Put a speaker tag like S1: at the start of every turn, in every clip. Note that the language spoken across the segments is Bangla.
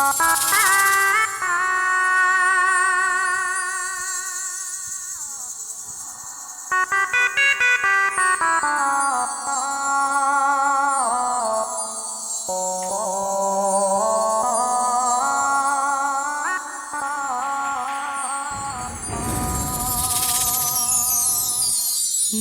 S1: Ha!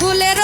S1: ফুলের